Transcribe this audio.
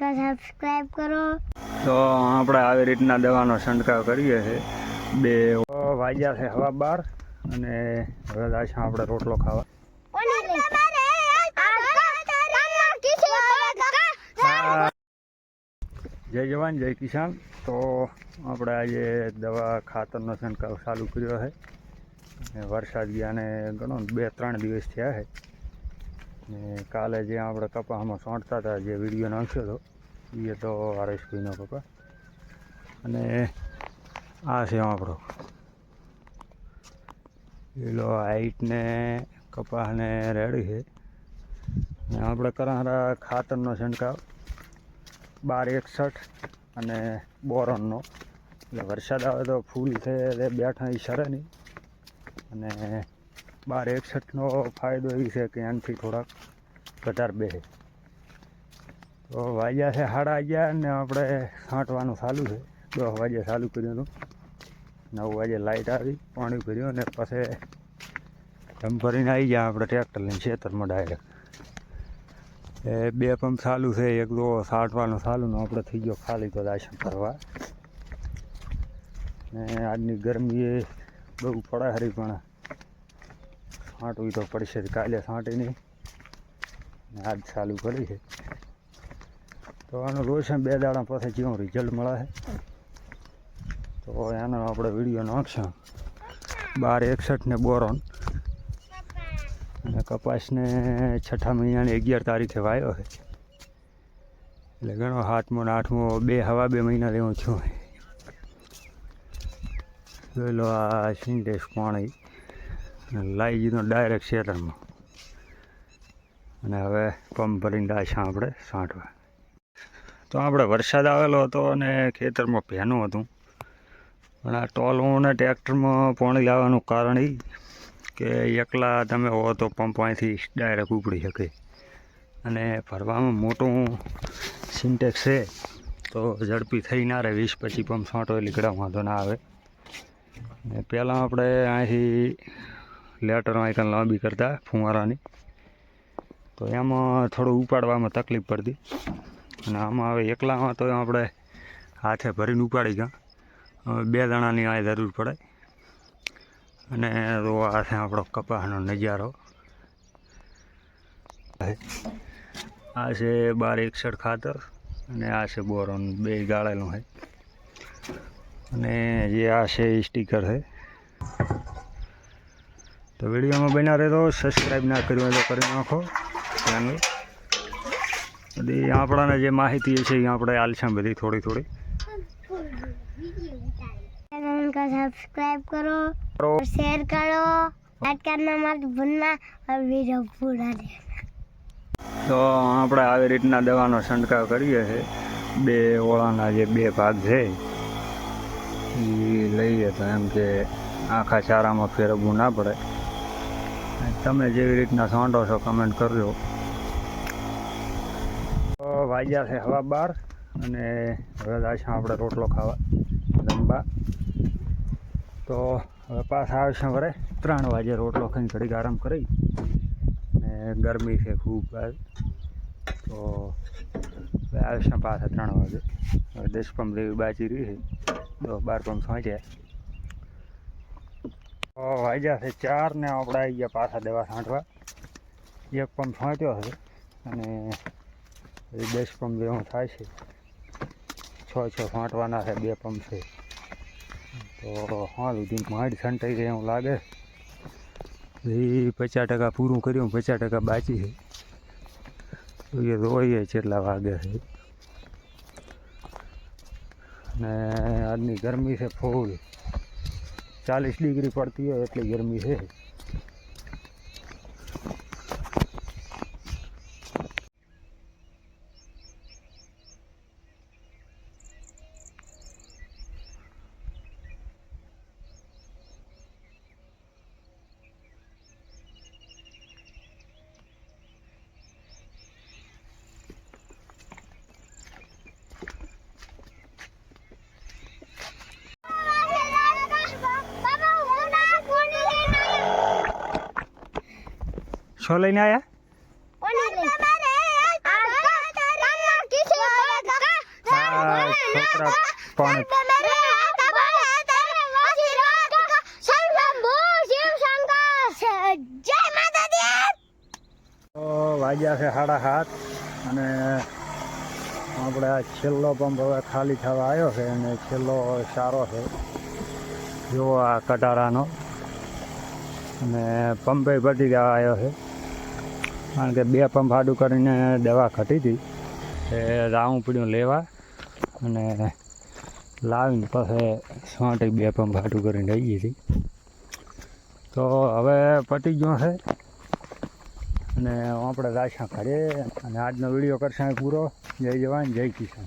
કો સબસ્ક્રાઇબ કરો. તો આપણે આવી રીતના દવાનો છંટકાવ કરીએ છીએ. બે વાગ્યા છે હવા બાર અને હવે જાય આપણે રોટલો ખાવા. જય જવાન જય કિસાન. તો આપણે આજે દવા ખાતરનો છંટકાવ ચાલુ કર્યો છે. વરસાદ ગયા ને ઘણો બે ત્રણ દિવસ થયા છે. ને કાલે જે આપણે કપાસમાં સોંટતા હતા જે વીડિયો નાખ્યો હતો એ તો આરએસપીનો કપા અને આ છે આપણો. પેલો હાઈટને કપાસને કપાસ રેડી છે. ને આપણે કરારા ખાતરનો છંટકાવ. બાર એકસઠ અને બોરોનનો. એટલે વરસાદ આવે તો ફૂલ છે, એટલે બેઠા ઈ સરે નહીં. અને બાર એકસઠનો ફાયદો એ છે કે એનાથી થોડાક વધારે બેસે તો વાગ્યા છે સાડા અગિયાર ને આપણે છાંટવાનું ચાલુ છે. દસ વાગે ચાલુ કર્યું હતું. નવ વાગે લાઇટ આવી, પાણી ભર્યું અને પછી ધમ ભરીને આવી ગયા આપણે ટ્રેક્ટર લઈને ખેતરમાં ડાયરેક્ટ એ બે પંપ ચાલુ છે, એક તો છાંટવાનું ચાલુ ને આપણે થઈ ગયો ખાલી તો દાશન કરવા ને આજની ગરમી બહુ પડે હરી પણ છાંટવી તો પડશે જ. કાલે છાંટીને આજ ચાલુ કરી છે. તો આનું રોશન બે દાડા પછી જેવું રિઝલ્ટ મળે છે. તો એનો આપણે વીડિયો નાખશું બાર એકસઠ ને બોરોન. અને કપાસને છઠ્ઠા મહિનાની અગિયાર તારીખે વાયો છે. એટલે ઘણો સાતમો ને આઠમો બે, હવા બે મહિના લેવું છું. જોઈ લો આ સિન્ટેક્સ પાણી. લાવી દીધો ડાયરેક્ટ શેતરમાં. અને હવે પંપ ભરીને ડાયશા આપણે સાંઠવા. તો આપણે વરસાદ આવેલો હતો અને ખેતરમાં ભેનું હતું. પણ આ ટોલું અને ટ્રેક્ટરમાં પાણી લાવવાનું કારણ એ કે એકલા તમે હો તો પંપ અહીંથી ડાયરેક્ટ ઉપડી શકે. અને ભરવામાં મોટું સિન્ટેક્સ છે, તો ઝડપી થઈ ના રહે. વીસ પચીસ પંપ છાંટો એટલે ઘણા વાંધો ના આવે. ને પહેલાં આપણે અહીંથી લેટર આઈકન લાંબી કરતા ફુવારાની. તો એમાં થોડું ઉપાડવામાં તકલીફ પડતી. અને આમાં હવે એકલામાં તો આપણે હાથે ભરીને ઉપાડી ગયા. બે દાણાની આ જરૂર પડે. અને તો છે આપણો કપાસનો નજારો. આ છે બાર એકસઠ ખાતર અને આ છે બોરોન, બે ગાળેલું છે. અને જે આ છે સ્ટીકર છે. તો વિડીયોમાં બન્યા રહેતો સબસ્ક્રાઈબ ના કર્યું હોય તો કરી નાખો ચેનલ બધી આપણાને જે માહિતી છે એ આપણે હાલ બધી થોડી થોડી. સબસ્ક્રાઈબ કરો શેર કરો લાઈક મત ભૂલના અને વીડિયો પૂરા તો આપણે આવી રીતના દવાનો છંટકાવ કરીએ છે બે ઓળાના જે બે ભાગ છે એ લઈએ તો એમ કે આખા ચારામાં ફેરવવું ના પડે. તમે જેવી રીતના સાંડો છો કમેન્ટ કરજો. વાગ્યા છે હવા બાર અને હવે જાય આપણે રોટલો ખાવા લંબા તો હવે પાછા આવશે વરે ત્રણ વાગે રોટલો ખાઈને ઘડીક આરામ કરી. ને ગરમી છે ખૂબ તો હવે આવશે પાછા ત્રણ વાગે. હવે દસ પંપ લેવી બાજી રહી છે. દસ બાર પંપ સોંચ્યા તો વાગ્યા છે ચાર ને આપણે આવી ગયા પાછા દેવા છાંટવા. એક પંપ છાંટ્યો છે અને દસ પંપ જેવું થાય છે. છ છ છાંટવાના છે, બે પંપ છે. તો હા સુધી માડ છંટાઈ ગઈ એવું લાગે. એ પચાસ ટકા પૂરું કર્યું પચાસ ટકા બાકી છે. જોઈએ જોઈએ કેટલા વાગે છે. અને આજની ગરમી છે ફૂલ. ચાલીસ ડિગ્રી પડતી હોય એટલી ગરમી છે. શું લઈને આવ્યા છોકરા પણ તો વાગ્યા છે સાડા સાત અને આપણે આ છેલ્લો પંપ હવે ખાલી થવા આવ્યો છે અને છેલ્લો સારો છે. જુઓ આ કટારાનો. અને પંપે પતી જવા આવ્યો છે. કારણ કે બે પંપ આડું કરીને દવા ઘટી હતી. એ રાવું પડ્યું લેવા અને લાવીને પછી સોંટી બે પંપ આડું કરીને લઈ ગઈ હતી. તો હવે પતી ગયો છે અને આપણે રાશા ઘરે અને આજનો વીડિયો કરશે પૂરો. જય જવાન, જય કિસાન.